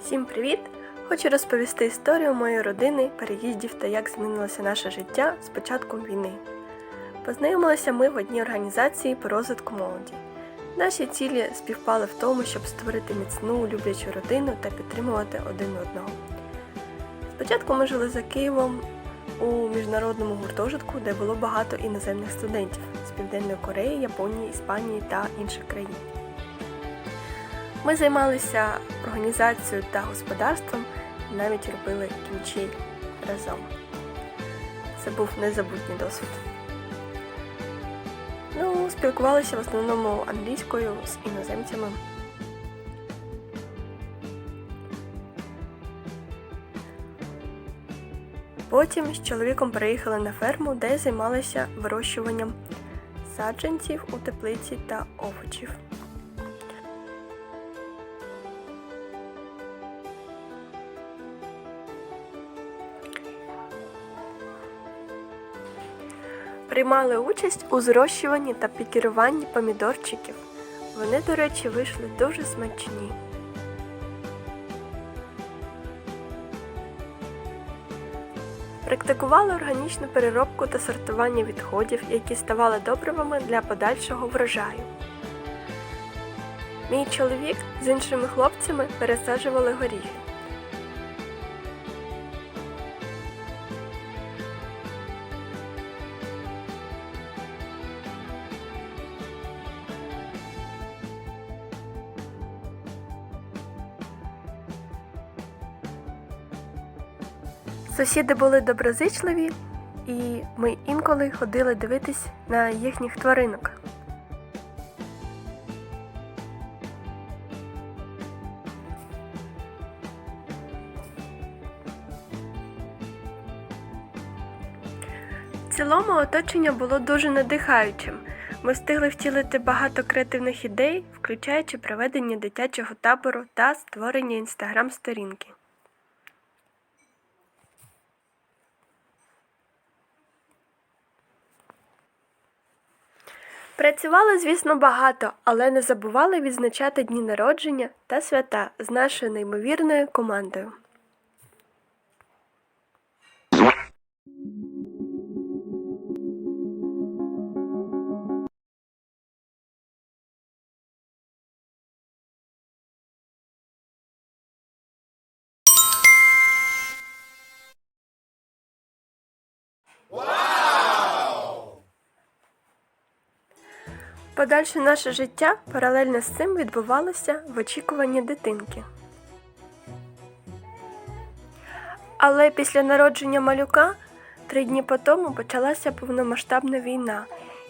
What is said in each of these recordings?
Всім привіт! Хочу розповісти історію моєї родини, переїздів та як змінилося наше життя з початком війни. Познайомилися ми в одній організації по розвитку молоді. Наші цілі співпали в тому, щоб створити міцну, люблячу родину та підтримувати один одного. Спочатку ми жили за Києвом у міжнародному гуртожитку, де було багато іноземних студентів з Південної Кореї, Японії, Іспанії та інших країн. Ми займалися організацією та господарством, навіть робили кімчі разом. Це був незабутній досвід. Ну, спілкувалися в основному англійською з іноземцями. Потім з чоловіком переїхали на ферму, де займалися вирощуванням саджанців у теплиці та овочів. Приймали участь у зрощуванні та пікіруванні помідорчиків. Вони, до речі, вийшли дуже смачні. Практикували органічну переробку та сортування відходів, які ставали добривами для подальшого врожаю. Мій чоловік з іншими хлопцями пересаджували горіхи. Сусіди були доброзичливі, і ми інколи ходили дивитись на їхніх тваринок. В цілому оточення було дуже надихаючим. Ми встигли втілити багато креативних ідей, включаючи проведення дитячого табору та створення інстаграм-сторінки. Працювали, звісно, багато, але не забували відзначати дні народження та свята з нашою неймовірною командою. Подальше наше життя паралельно з цим відбувалося в очікуванні дитинки. Але після народження малюка три дні по тому почалася повномасштабна війна,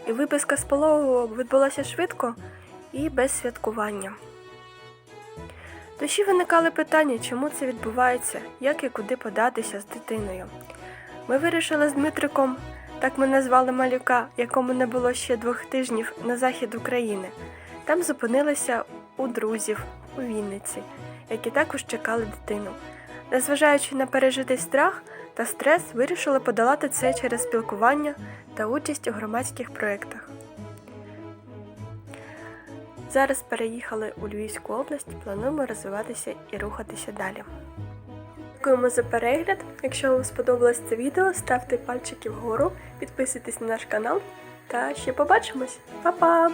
і виписка з пологового відбулася швидко і без святкування. Душі виникали питання, чому це відбувається, як і куди податися з дитиною. Ми вирішили з Дмитриком так ми назвали малюка, якому не було ще двох тижнів на захід України. Там зупинилися у друзів у Вінниці, які також чекали дитину. Незважаючи на пережитий страх та стрес, вирішили подолати це через спілкування та участь у громадських проєктах. Зараз переїхали у Львівську область, плануємо розвиватися і рухатися далі. Дякуємо за перегляд. Якщо вам сподобалось це відео, ставте пальчики вгору, підписуйтесь на наш канал та ще побачимось. Па-па!